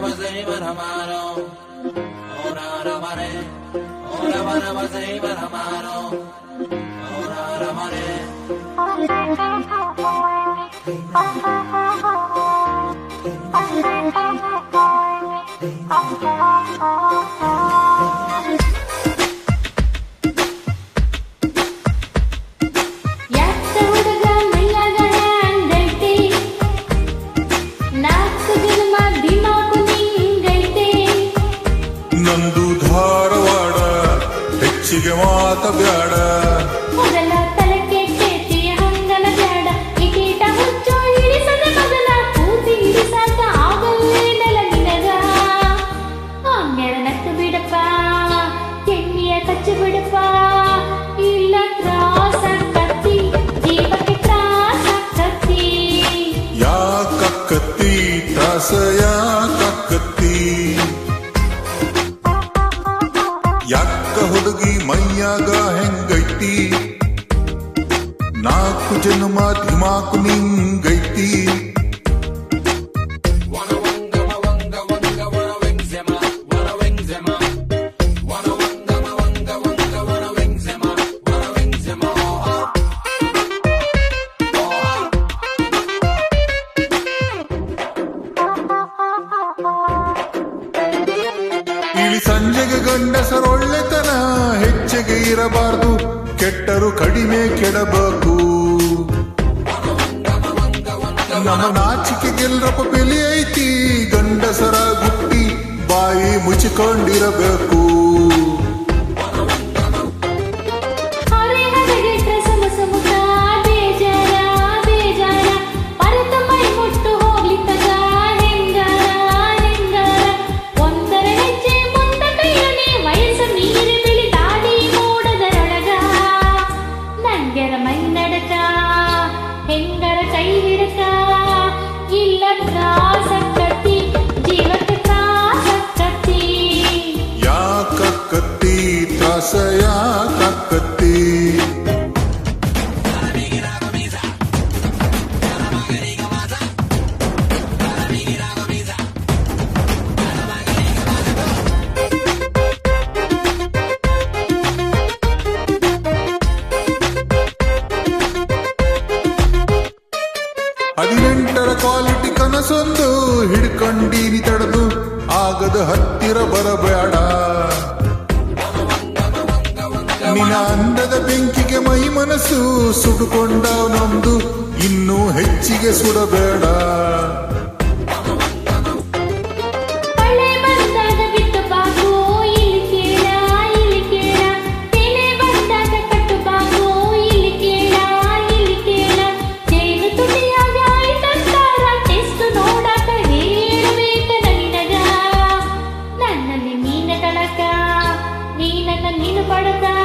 Ramazay Baramaro, Ora Ramare, Ora Baramazay Baramaro, Ora Ramare. Oh, ನಂದು ಧಾರವಾಡ ಹೆಚ್ಚಿಗೆ ಮಾತ ಬ್ಯಾಡ ಜನ್ಮ ಧಿಮಾಕು ನಿಂಗೈತಿ ಇಲ್ಲಿ ಸಂಜೆಗೆ ಗಂಡಸರೊಳ್ಳೆತನ ಹೆಚ್ಚಿಗೆ ಇರಬಾರದು ಕೆಟ್ಟರು ಕಡಿಮೆ ಕೆಡಬೇಕು ನಮ್ಮ ನಾಚಿಕೆ ಗೆಲ್ಲರಪ್ಪ ಬೆಲೆ ಐತಿ ಗಂಡಸರ ಗುಟ್ಟಿ ಬಾಯಿ ಮುಚ್ಚಿಕೊಂಡಿರಬೇಕು ಹೆಂಗರ ಕೈ ಹಿಡಕ त्रासय ಮನಸ್ಸೊಂದು ಹಿಡ್ಕೊಂಡೀನಿ ತಡೆದು ಆಗದ ಹತ್ತಿರ ಬರಬೇಡ ನಿನ್ನ ಅಂದದ ಬೆಂಕಿಗೆ ಮೈ ಮನಸ್ಸು ಸುಡುಕೊಂಡ ನಮ್ದು ಇನ್ನೂ ಹೆಚ್ಚಿಗೆ ಸುಡಬೇಡ ನೀ ನನ್ನ ನೀನು ಪಡೆದ